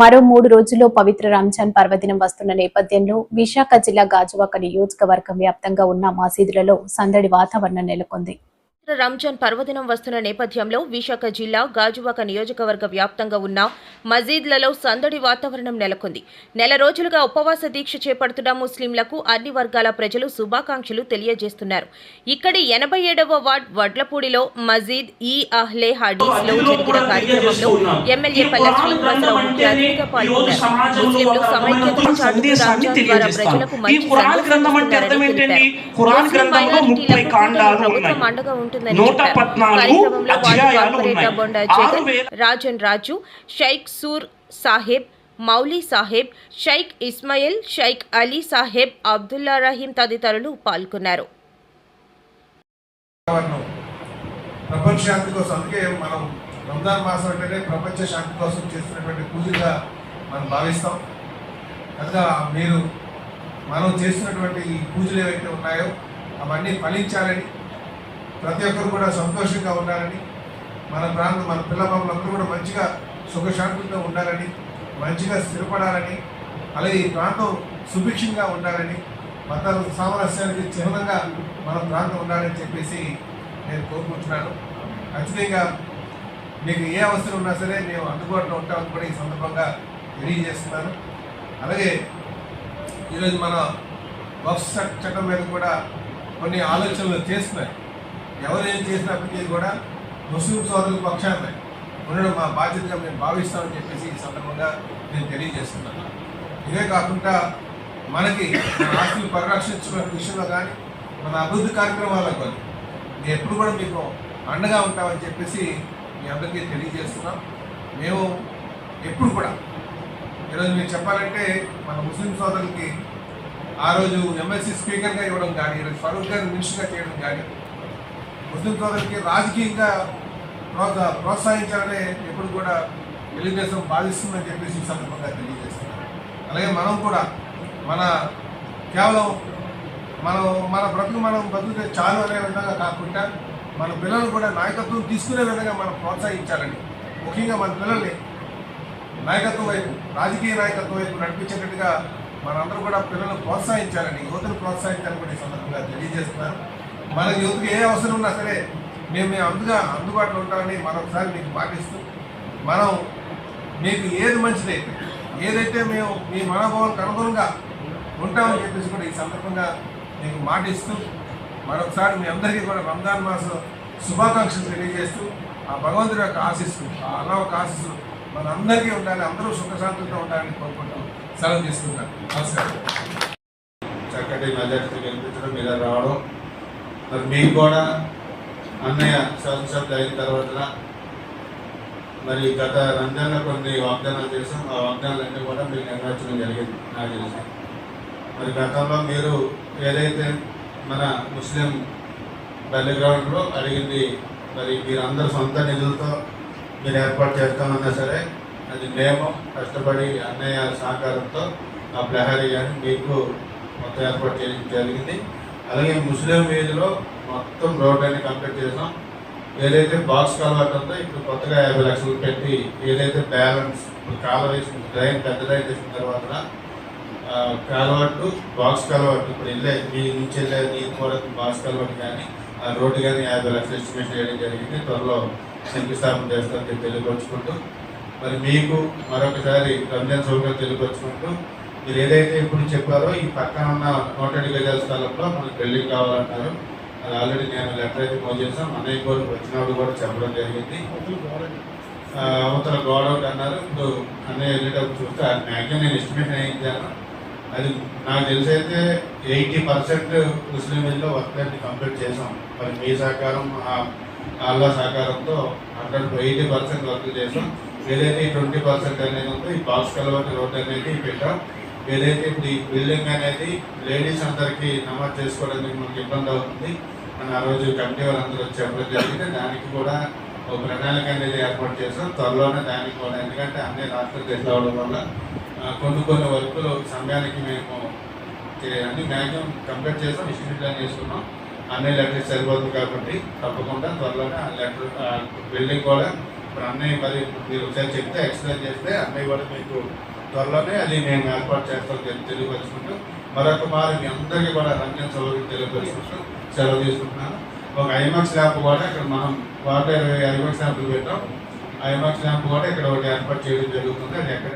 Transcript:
మరో మూడు రోజుల్లో పవిత్ర రంజాన్ పర్వదినం వస్తున్న నేపథ్యంలో విశాఖ జిల్లా గాజువాక నియోజకవర్గం వ్యాప్తంగా ఉన్న మసీదులలో సందడి వాతావరణం నెలకొంది. రంజాన్ పర్వదినం వస్తున్న నేపథ్యంలో విశాఖ జిల్లా గాజువాక నియోజకవర్గ వ్యాప్తంగా ఉన్న మసీద్లలో సందడి వాతావరణం నెలకొంది. నెల రోజులుగా ఉపవాస దీక్ష చేపడుతున్న ముస్లింలకు అన్ని వర్గాల ప్రజలు శుభాకాంక్షలు తెలియజేస్తున్నారు. ఇక్కడి ఎనభై ఏడవ వార్డ్ వడ్లపూడిలో మజీద్ ఈ అహ్లే హడీస్లో జరిగిన కార్యక్రమంలో ఎమ్మెల్యే పల్లె శ్రీనివాసరావు ముఖ్య అతిథిగా పాల్గొన్నారు. ముస్లింలు సమైక్యతను చాటుతూ రంజాన్ ద్వారా ప్రజలకు మంచి ప్రభుత్వం అండగా ఉంటుందని చెప్పారు. కార్యక్రమంలో వార్డు కార్పొరేటర్. బొండా జగన్ రాజన్ రాజు షైక్ సూర్ సాహెబ్ మౌలీ సాహెబ్ షైక్ ఇస్మాయిల్ షైక్ అలీ సాహెబ్ అబ్దుల్లా రహీం తదితరులు పాల్గొన్నారు వాతావరణం ప్రపంచ శాంతి కోసం అందుకే మనం రంజాన్ మాసం అంటేనే ప్రపంచ శాంతి కోసం చేస్తున్నటువంటి పూజగా మనం భావిస్తాం కనుక మీరు మనం చేస్తున్నటువంటి ఈ పూజలు ఏవైతే ఉన్నాయో అవన్నీ ఫలించాలని ప్రతి ఒక్కరు కూడా సంతోషంగా ఉండాలని మన ప్రాంతం మన పిల్లబాబులందరూ కూడా మంచిగా సుఖశాంతులతో ఉండాలని మంచిగా స్థిరపడాలని అలాగే ఈ ప్రాంతం సుభిక్షంగా ఉండాలని మత సామరస్యానికి చిహ్నంగా మన ప్రాంతం ఉండాలని చెప్పేసి నేను కోరుకుంటున్నాను. ఖచ్చితంగా మీకు ఏ అవసరం ఉన్నా సరే మేము అందుబాటులో ఉంటామని కూడా ఈ సందర్భంగా తెలియజేస్తున్నాను. అలాగే ఈరోజు మన వక్ఫ్ చట్టం మీద కూడా కొన్ని ఆలోచనలు చేస్తున్నాయి. ఎవరు ఏం చేసినప్పటికీ కూడా ముస్లిం సోదరుల పక్షాన ఉండడం మా బాధ్యతగా మేము భావిస్తామని చెప్పేసి ఈ సందర్భంగా నేను తెలియజేస్తున్నాను. ఇదే కాకుండా మనకి మన ఆస్తులు పరిరక్షించుకునే విషయంలో కానీ మన అభివృద్ధి కార్యక్రమాల్లో కానీ నేను ఎప్పుడు కూడా మీకు అండగా ఉంటామని చెప్పేసి మీ అందరికీ తెలియజేస్తున్నాం. మేము ఎప్పుడు కూడా ఈరోజు మీరు చెప్పాలంటే మన ముస్లిం సోదరులకి ఆ రోజు ఎమ్మెల్సీ స్పీకర్గా ఇవ్వడం కానీ ఈరోజు ఫరూక్ గారిని మినిస్టర్గా చేయడం కానీ ముస్లిం సోదరులకి రాజకీయంగా ప్రోత్సా ప్రోత్సహించాలని ఎప్పుడు కూడా తెలుగుదేశం బాధిస్తుందని చెప్పేసి ఈ సందర్భంగా తెలియజేస్తున్నాం అలాగే మనం కూడా మన కేవలం మనం మన బ్రతుకు మనం బతుకుతే చాలు అనే విధంగా కాకుండా మన పిల్లలు కూడా నాయకత్వం తీసుకునే విధంగా మనం ప్రోత్సహించాలని ముఖ్యంగా మన పిల్లల్ని నాయకత్వం వైపు రాజకీయ నాయకత్వం వైపు నడిపించేటట్టుగా మనందరూ కూడా పిల్లలను ప్రోత్సహించాలని యువతను ప్రోత్సహించాలని కూడా ఈ సందర్భంగా తెలియజేస్తున్నారు మన యూత్కి ఏ అవసరం ఉన్నా సరే మేము మేము అందుగా అందుబాటులో ఉంటామని మరొకసారి మీకు పాటిస్తూ మనం మీకు ఏది మంచిదైతే ఏదైతే మేము మీ మనోభావాలకు అనుగుణంగా ఉంటామని చెప్పేసి కూడా ఈ సందర్భంగా మీకు మాటిస్తూ మరొకసారి మీ అందరికీ కూడా రంజాన్ మాసం శుభాకాంక్షలు తెలియజేస్తూ ఆ భగవంతుడి యొక్క ఆశిస్తూ ఆ అలా ఒక ఆశిస్తూ మన అందరికీ ఉండాలి అందరూ సుఖశాంతులతో ఉండాలని కోరుకుంటూ సెలవు తీసుకుంటాను. నమస్కారం. చక్కటి మెజార్టీ గెలిపించడం మీద రావడం. మరి మీకు కూడా అన్నయ్య శాసనసభ్యులు అయిన తర్వాత మరి గత రంజాన్లో కొన్ని వాగ్దానాలు చేసాం ఆ వాగ్దానాలన్నీ కూడా మీరు నెరవేర్చడం జరిగింది. నాకు తెలిసి. మరి గతంలో మీరు ఏదైతే మన ముస్లిం బల్లిగ్రౌండ్లో అడిగింది మరి మీరందరూ సొంత నిధులతో మీరు ఏర్పాటు చేస్తామన్నా సరే అది మేము కష్టపడి అన్నయ్య సహకారంతో ఆ ప్రహరీ కానీ మీకు మొత్తం ఏర్పాటు చేయడం జరిగింది. అలాగే ముస్లిం వీధిలో మొత్తం రోడ్ అనేది కంప్లీట్ చేసాం. ఏదైతే బాక్స్ కలవాటు ఉందో ఇప్పుడు కొత్తగా యాభై లక్షలు పెట్టి ఏదైతే బ్యాలెన్స్ ఇప్పుడు కాలువ వేసిన డ్రైన్ పెద్ద డ్రైన్ వేసిన తర్వాత ఆ, కాలువట్టు బాక్స్ కలవట్టు ఇప్పుడు వెళ్ళే మీ నుంచి వెళ్ళే నీరు కూడా బాక్స్ కలవట్టు కానీ ఆ రోడ్డు కానీ యాభై లక్షలు ఎస్టిమేట్ చేయడం జరిగింది. త్వరలో శంకుస్థాపన చేస్తారని తెలియపరుచుకుంటూ మరి మీకు మరొకసారి రంజాన్ సౌకర్యం తెలియపరుచుకుంటూ మీరు ఏదైతే ఇప్పుడు చెప్పారో ఈ పక్కన ఉన్న నూట ఏడు గజాల స్థలంలో మనకు బిల్డింగ్ కావాలంటారు. అది ఆల్రెడీ నేను లెటర్ అయితే ఫోన్ చేసాం అన్నయ్య కోరిక వచ్చినప్పుడు కూడా చెప్పడం జరిగింది. అవతల గోడ ఒకటి అన్నారు. ఇప్పుడు అన్నయ్య వెళ్ళేటప్పుడు చూస్తే అది మ్యాక్సిమం నేను ఎస్టిమేషన్ వేయించాను. అది నాకు తెలిసి అయితే ఎయిటీ పర్సెంట్ ముస్లిం వీళ్ళలో వర్క్ కంప్లీట్ చేసాం మరి మీ సహకారం అల్లా సహకారంతో హండ్రెడ్ ఎయిటీ పర్సెంట్ వర్క్ చేసాం ఏదైతే ట్వంటీ పర్సెంట్ అనేది ఉందో ఈ బాక్స్ కలవర్ రోడ్ అనేది పెట్టాం. ఏదైతే ఇప్పుడు ఈ బిల్డింగ్ అనేది లేడీస్ అందరికీ నమోదు చేసుకోవడానికి మనకి ఇబ్బంది అవుతుంది. అని ఆ రోజు కమిటీ వాళ్ళందరూ వచ్చి చెప్పడం జరిగింది. దానికి కూడా ఒక ప్రణాళిక అనేది ఏర్పాటు చేసాం త్వరలోనే దానికి కూడా ఎందుకంటే అన్ని రాష్ట్రాలు సెటిల్ అవడం వల్ల కొన్ని కొన్ని వర్కులు సమయానికి మేము అన్ని మ్యాక్సిమం కంప్లీట్ చేసాం. ఇష్యూ ప్లాన్ చేసుకున్నాం. అన్ని లెటర్స్ సరిపోతుంది కాబట్టి తప్పకుండా త్వరలోనే ఆ లెటర్ బిల్డింగ్ కూడా ఇప్పుడు అన్నయ్య మరి మీరు ఒకసారి చెప్తే ఎక్స్ప్లెయిన్ చేస్తే అన్నయ్య కూడా మీకు త్వరలోనే అది మేము ఏర్పాటు చేస్తాం తెలియపరుచుకుంటూ మరొక మారు మీ అందరికీ కూడా రంజన్ సౌకర్యం తెలియపరుచుకుంటూ సెలవు తీసుకుంటున్నాను. ఒక ఐమాక్స్ ల్యాంప్ కూడా ఇక్కడ మనం వాటర్ ఐమాక్స్ ల్యాంపులు పెట్టాం. ఐమాక్స్ ల్యాంప్ కూడా ఇక్కడ ఒకటి ఏర్పాటు చేయడం జరుగుతుంది. అది ఎక్కడ